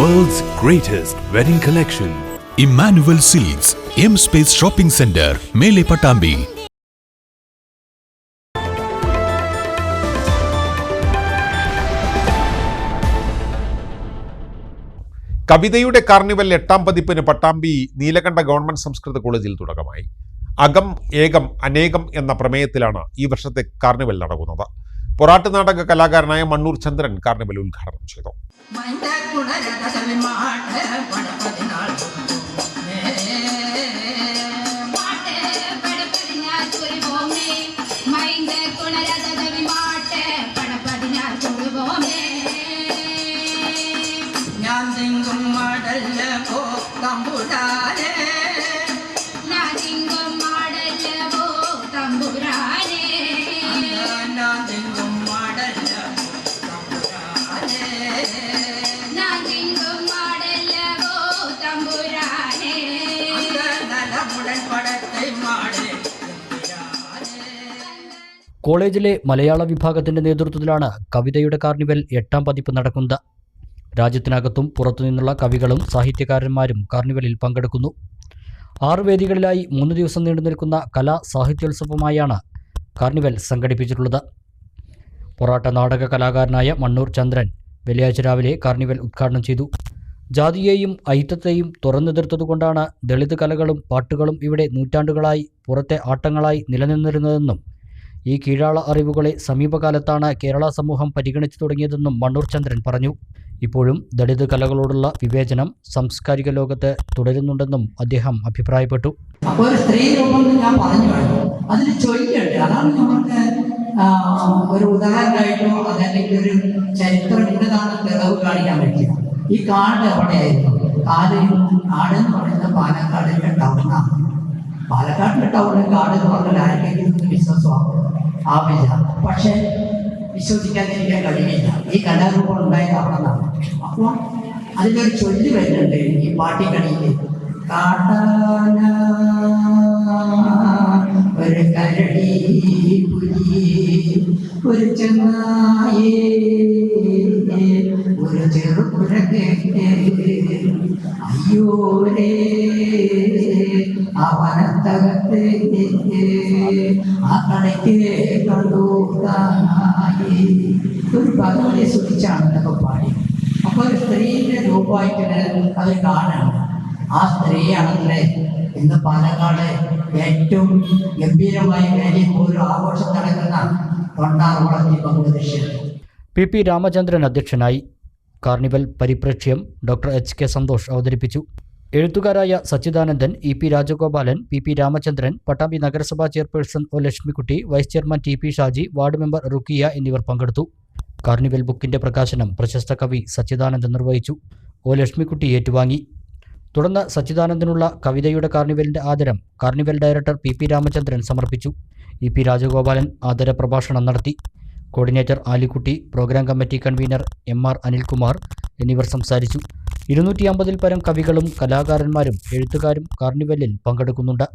World's greatest wedding collection. Emmanuel silks M space shopping centre Mele Pattambi കവിതയുടെ carnival എട്ടാം പതിപ്പിന് Pattambi Neelakanta government സംസ്കൃത കോളേജിൽ തുടക്കമായി. അകം ഏകം അനേകം എന്ന പ്രമേയത്തിലാണ് ഈ വർഷത്തെ കാർണിവൽ നടക്കുന്നത്. പൊറാട്ട് നാടക കലാകാരനായ മണ്ണൂർ ചന്ദ്രൻ കാർണിവൽ ഉദ്ഘാടനം ചെയ്തു. ഞാൻ തിങ്കും മടല്ല പോ തമ്പുടാലെ കോളേജിലെ മലയാള വിഭാഗത്തിന്റെ നേതൃത്വത്തിലാണ് കവിതയുടെ കാർണിവൽ എട്ടാം പതിപ്പ് നടക്കുന്നത്. രാജ്യത്തിനകത്തും പുറത്തുനിന്നുള്ള കവികളും സാഹിത്യകാരന്മാരും കാർണിവലിൽ പങ്കെടുക്കുന്നു. ആറ് വേദികളിലായി മൂന്ന് ദിവസം നീണ്ടു നിൽക്കുന്ന കലാ സാഹിത്യോത്സവമായാണ് കാർണിവൽ സംഘടിപ്പിച്ചിട്ടുള്ളത്. പൊറാട്ട നാടക കലാകാരനായ മണ്ണൂർ ചന്ദ്രൻ വെള്ളിയാഴ്ച രാവിലെ കാർണിവൽ ഉദ്ഘാടനം ചെയ്തു. ജാതിയെയും ഐത്തത്തെയും തുറന്നെതിർത്തതുകൊണ്ടാണ് ദളിത് കലകളും പാട്ടുകളും ഇവിടെ നൂറ്റാണ്ടുകളായി പുറത്തെ ആട്ടങ്ങളായി നിലനിന്നിരുന്നതെന്നും ഈ കീഴാള അറിവുകളെ സമീപകാലത്താണ് കേരള സമൂഹം പരിഗണിച്ചു തുടങ്ങിയതെന്നും മണ്ണൂർ ചന്ദ്രൻ പറഞ്ഞു. ഇപ്പോഴും ദളിത് കലകളോടുള്ള വിവേചനം സാംസ്കാരിക ലോകത്ത് തുടരുന്നുണ്ടെന്നും അദ്ദേഹം അഭിപ്രായപ്പെട്ടു. അപ്പോൾ ഒരു സ്ത്രീ രൂപം ഞാൻ പറഞ്ഞു അതിന് ചൊല്ലുണ്ട് അതാണ് നമുക്ക് ഒരു ഉദാഹരണമായിട്ടോ അതല്ലെങ്കിൽ ഒരു ചരിത്രം ഇന്നതാണ് തെളിവ് കാണിക്കാൻ പറ്റിയ ഈ കാട് എവിടെയായിരുന്നു? കാട് കാട് എന്ന് പറയുന്നത് പാലക്കാടിന്റെ ടൗണാണ് പാലക്കാടിന്റെ ടൗണിൽ കാട് എന്ന് പറഞ്ഞാൽ ആരെങ്കിലും വിശ്വാസമാണ് ആവില്ല പക്ഷെ വിശ്വസിക്കാതിരിക്കാൻ കഴിയില്ല. ഈ കലാരൂപം ഉണ്ടായത് അവിടെ നിന്നാണ്. അപ്പോൾ അതിലൊരു ചൊല്ല് വരുന്നുണ്ട് ഈ പാട്ടിക്കണിയിൽ കാട്ടാന ഒരു കരടി പുലി ഒരു ചെന്നായേ ഒരു ചെറുപുരകേ അയ്യോരേ അവനത്തകത്ത് ആ കടയ്ക്ക് കണ്ടു താനായി ഒരു പാടി അപ്പോൾ ഒരു സ്ത്രീയുടെ രൂപമായിട്ട് അവർ കാണണം ആ സ്ത്രീയാണല്ലേ ഇന്ന് പാലക്കാട് ഏറ്റവും ഗംഭീരമായി കാര്യം ഒരു ആഘോഷം നടക്കുന്ന തൊണ്ടാറുകുളം ദീപകുലദൃശ്യം പി പി രാമചന്ദ്രൻ അധ്യക്ഷനായി കാർണിവൽ പരിപ്രേക്ഷ്യം ഡോക്ടർ എച്ച് കെ സന്തോഷ് അവതരിപ്പിച്ചു എഴുത്തുകാരായ Sachidanandan E P Rajagopalan P P Ramachandran Pattambi നഗരസഭാ chairperson O Lakshmikutty vice chairman T P Shaji ward member Rukkiya എന്നിവർ പങ്കെടുത്തു. കാർണിവൽ ബുക്കിന്റെ പ്രകാശനം പ്രശസ്ത കവി സച്ചിദാനന്ദൻ നിർവഹിച്ചു. ഒ ലക്ഷ്മിക്കുട്ടി ഏറ്റുവാങ്ങി. തുടർന്ന് സച്ചിദാനന്ദനുള്ള കവിതയുടെ കാർണിവലിന്റെ ആദരം carnival director P P Ramachandran സമർപ്പിച്ചു. ഇ പി രാജഗോപാലൻ ആദര പ്രഭാഷണം നടത്തി. Coordinator Alikutty programme committee convener M R Anilkumar എന്നിവർ സംസാരിച്ചു. ഇരുന്നൂറ്റി അമ്പതിൽ പരം കവികളും കലാകാരന്മാരും എഴുത്തുകാരും കാർണിവലിൽ പങ്കെടുക്കുന്നുണ്ട്.